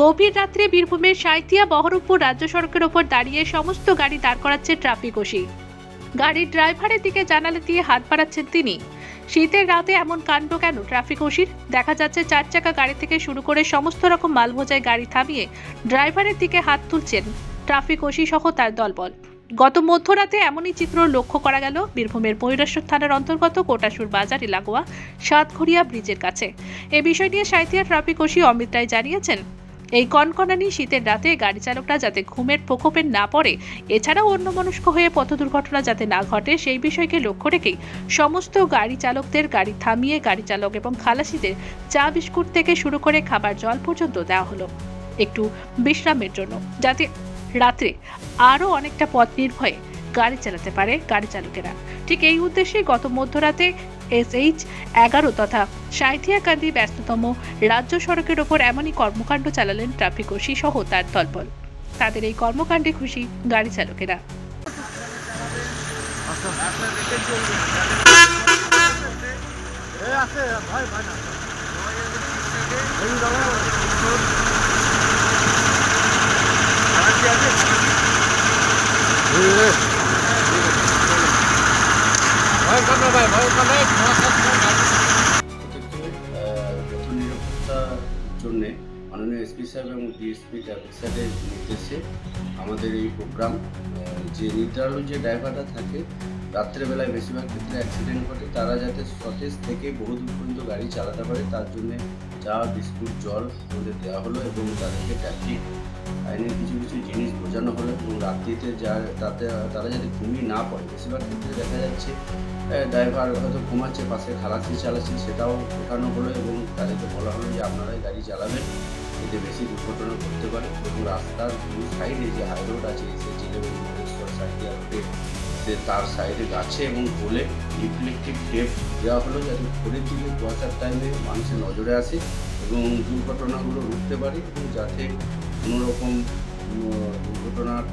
গভীর রাত্রে বীরভূমের সাঁইথিয়া বহরমপুর রাজ্য সড়কের ওপর দাঁড়িয়ে সমস্ত গাড়ি দাঁড় করাচ্ছে ট্রাফিক ওসি। গাড়ির ড্রাইভারের দিকে জানালা দিয়ে হাত বাড়াচ্ছেন তিনি। শীতের রাতে এমন কাণ্ড কেন ট্রাফিক ওসির? দেখা যাচ্ছে চার চাকা গাড়ি থেকে শুরু করে সমস্ত রকম মাল গাড়ি থামিয়ে ড্রাইভারের দিকে হাত তুলছেন ট্রাফিক ওসি সহ তার দলবল। গত মধ্যরাতে এমনই চিত্র লক্ষ্য করা গেল বীরভূমের পৈরাশ্বর থানার অন্তর্গত কোটাসুর বাজার এলাকা সাতঘরিয়া ব্রিজের কাছে। এ বিষয় নিয়ে সাঁইথিয়া ট্রাফিক ওসি অমিত রায় জানিয়েছেন, এই কনকনানি শীতের রাতে গাড়ি চালকরা যাতে ঘুমের প্রকোপে না পড়ে, এছাড়াও অন্যমনস্ক হয়ে পথ দুর্ঘটনা যাতে না ঘটে, সেই বিষয়কে লক্ষ্য রেখেই সমস্ত গাড়ি চালকদের গাড়ি থামিয়ে গাড়ি চালক এবং খালাসিদের চা বিস্কুট থেকে শুরু করে খাবার জল পর্যন্ত দেওয়া হলো। একটু বিশ্রামের জন্য, যাতে রাত্রে আরও অনেকটা পথ নির্ভয়ে গাড়ি চালাতে পারে গাড়ি চালকেরা। ঠিক এই উদ্দেশ্যে গত মধ্যরাতে এসএইচ এগারো তথা সাঁইথিয়াকান্দি ব্যস্ততম রাজ্য সড়কের ওপর এমনই কর্মকাণ্ড চালালেন ট্রাফিক ওসি সহ তার দলবল। তাদের এই কর্মকাণ্ডে খুশি গাড়ি চালকেরা। ভাই ভাই, না এই দাদা ভয় কর না ভাই ভয় কর না প্রত্যেককে পথ নিরাপত্তার জন্যে মাননীয় এসপি সাহেব এবং ডিএসপি ট্রাফিক সাহেবের নির্দেশে আমাদের এই প্রোগ্রাম যে নির্ধারণ যে ড্রাইভাররা থাকে রাত্রেবেলায় বেশিরভাগ ক্ষেত্রে অ্যাক্সিডেন্ট ঘটে। তারা যাতে সতেজ থেকে বহু দূর পর্যন্ত গাড়ি চালাতে পারে, তার জন্যে চা, বিস্কুট, জল আমাদের দেওয়া হলো এবং তাদেরকে ট্রাফিক আইনের কিছু কিছু জিনিস বোঝানো হলো এবং রাত্রিতে যা তাতে, তারা যাতে ঘুমিয়ে না পড়ে। বেশিরভাগ ক্ষেত্রে দেখা যাচ্ছে ড্রাইভার হয়তো ঘুমাচ্ছে, পাশে খালাসি চালাচ্ছি, সেটাও শেখানো হলো এবং তাদেরকে বলা হলো যে আপনারাই গাড়ি চালাবেন, এতে বেশি দুর্ঘটনা ঘটতে পারে এবং রাস্তার দু সাইডে যে হাই রোড আছে সে জিলে এবং মহেশ্বর রোডে সে তার সাইডে গাছে এবং পোলে রিফ্লেকটিভ টেপ দেওয়া হলো যাতে ভোরের দিকে কুয়াশার টাইমে মানুষের নজরে আসে এবং দুর্ঘটনাগুলো রুখতে পারে এবং যাতে কোনোরকম দুর্ঘটনার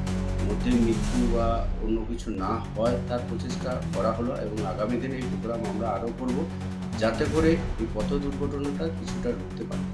মধ্যে মৃত্যু বা অন্য কিছু না হয় তার প্রচেষ্টা করা হলো এবং আগামী দিনে এই প্রোগ্রাম আমরা আরও করব যাতে করে এই পথ দুর্ঘটনাটা কিছুটা রুখতে পারি।